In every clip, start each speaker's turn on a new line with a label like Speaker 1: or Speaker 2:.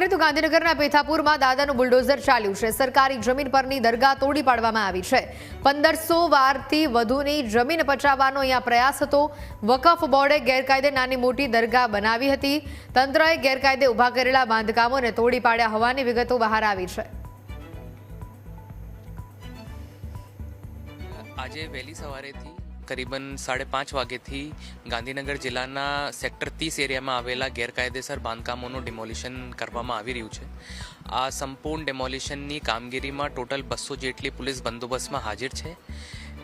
Speaker 1: કરીએ તો ગાંધીનગરના પેથાપુરમાં દાદાનું બુલડોઝર ચાલ્યું છે. સરકારી જમીન પરની દરગાહ તોડી પાડવામાં આવી છે. પંદરસો વારથી વધુની જમીન પચાવવાનો અહીંયા પ્રયાસ હતો. વકફ બોર્ડે ગેરકાયદે નાની મોટી દરગાહ બનાવી હતી. તંત્રએ ગેરકાયદે ઊભા કરેલા બાંધકામોને તોડી પાડ્યા હોવાની વિગતો બહાર આવી છે.
Speaker 2: આજે વહેલી સવારેથી કરીબન સાડે પાંચ વાગ્યેથી ગાંધીનગર જિલ્લાના સેક્ટર ત્રીસ એરિયામાં આવેલા ગેરકાયદેસર બાંધકામોનું ડિમોલિશન કરવામાં આવી રહ્યું છે. આ સંપૂર્ણ ડિમોલિશનની કામગીરીમાં ટોટલ બસો જેટલી પોલીસ બંદોબસ્તમાં હાજર છે.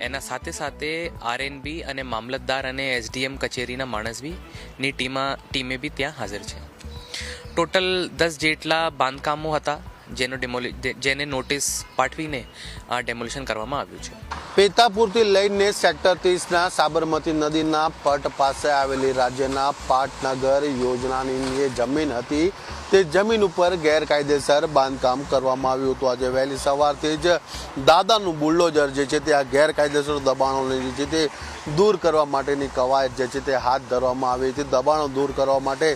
Speaker 2: એના સાથે સાથે આરએનબી અને મામલતદાર અને એસડીએમ કચેરીના માણસ બી ની ટીમા ટીમે બી ત્યાં હાજર છે. ટોટલ દસ જેટલા બાંધકામો હતા. જેનો ડિમોલી જેને નોટિસ પાઠવીને, આ ડેમોલિશન કરવામાં આવ્યું છે.
Speaker 3: પેતાપુરથી લઈને સેક્ટર ત્રીસના સાબરમતી નદીના પટ પાસે આવેલી રાજ્યના પાટનગર યોજનાની જે જમીન હતી, તે જમીન ઉપર ગેરકાયદેસર બાંધકામ કરવામાં આવ્યું હતું. આજે વહેલી સવારથી જ દાદાનું બુલ્ડોઝર જે છે તે આ ગેરકાયદેસર દબાણોને જે છે તે દૂર કરવા માટેની કવાયત જે છે તે હાથ ધરવામાં આવી હતી. દબાણો દૂર કરવા માટે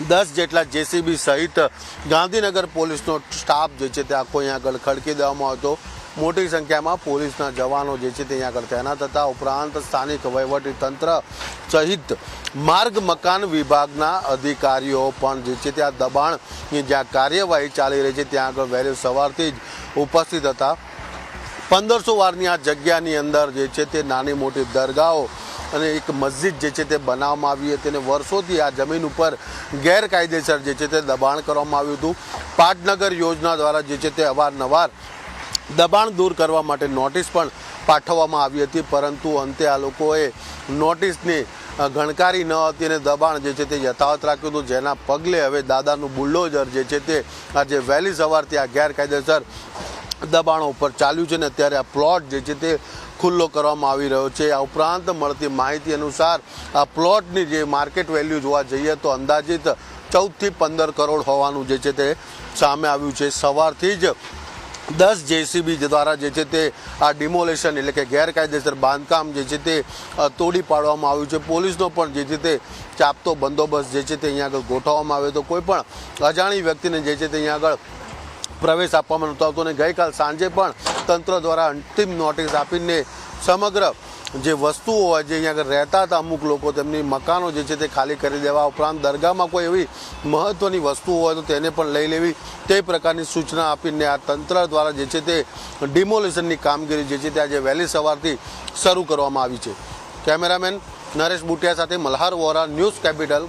Speaker 3: દસ જેટલા જેસીબી સહિત ગાંધીનગર પોલીસનો સ્ટાફ જે છે તે આખો અહીંયા આગળ ખડકી દેવામાં હતો મોટી સંખ્યામાં પોલીસના જવાનો જે છે તે અહીંયા આગળ તૈનાત હતા. ઉપરાંત સ્થાનિક તંત્ર સહિત માર્ગ મકાન વિભાગના અધિકારીઓ પણ જે છે ત્યાં દબાણની જ્યાં કાર્યવાહી ચાલી રહી છે ત્યાં આગળ વહેલી સવારથી જ ઉપસ્થિત હતા. પંદરસો વારની આ જગ્યાની અંદર જે છે તે નાની મોટી દરગાહો અને એક મસ્જિદ જે છે તે બનાવવામાં આવી હતી અને વર્ષોથી આ જમીન ઉપર ગેરકાયદેસર જે છે તે દબાણ કરવામાં આવ્યું હતું. પાટનગર યોજના દ્વારા જે છે તે અવારનવાર દબાણ દૂર કરવા માટે નોટિસ પણ પાઠવવામાં આવી હતી, પરંતુ અંતે આ લોકોએ નોટિસની ગણકારી ન હતી અને દબાણ જે છે તે યથાવત રાખ્યું હતું. જેના પગલે હવે દાદાનું બુલ્ડોઝર જે છે તે આજે વહેલી સવારથી આ ગેરકાયદેસર દબાણો ઉપર ચાલ્યું છે ને અત્યારે આ પ્લોટ જે છે તે ખુલ્લો કરવામાં આવી રહ્યો છે. આ ઉપરાંત મળતી માહિતી અનુસાર આ પ્લોટની જે માર્કેટ વેલ્યુ જોવા જઈએ તો અંદાજિત ચૌદથી પંદર કરોડ હોવાનું જે છે તે સામે આવ્યું છે. સવારથી જ દસ જેસીબી દ્વારા જે છે તે આ ડિમોલેશન એટલે કે ગેરકાયદેસર બાંધકામ જે છે તે તોડી પાડવામાં આવ્યું છે. પોલીસનો પણ જે છે તે ચાપતો બંદોબસ્ત જે છે તે અહીંયા આગળ ગોઠવવામાં આવ્યો તો કોઈ પણ અજાણી વ્યક્તિને જે છે તે અહીંયા આગળ પ્રવેશ આપવામાં નહોતો આવતો અને ગઈકાલ સાંજે પણ તંત્ર દ્વારા અંતિમ નોટિસ આપીને સમગ્ર જે વસ્તુઓ હોય જે અહીંયા આગળ રહેતા હતા અમુક લોકો, તેમની મકાનો જે છે તે ખાલી કરી દેવા ઉપરાંત દરગાહમાં કોઈ એવી મહત્ત્વની વસ્તુઓ હોય તો તેને પણ લઈ લેવી. તે પ્રકારની સૂચના આપીને આ તંત્ર દ્વારા જે છે તે ડિમોલેશનની કામગીરી જે છે તે આજે વહેલી સવારથી શરૂ કરવામાં આવી છે. કેમેરામેન નરેશ બુટિયા સાથે મલ્હાર વોરા, ન્યૂઝ કેપિટલ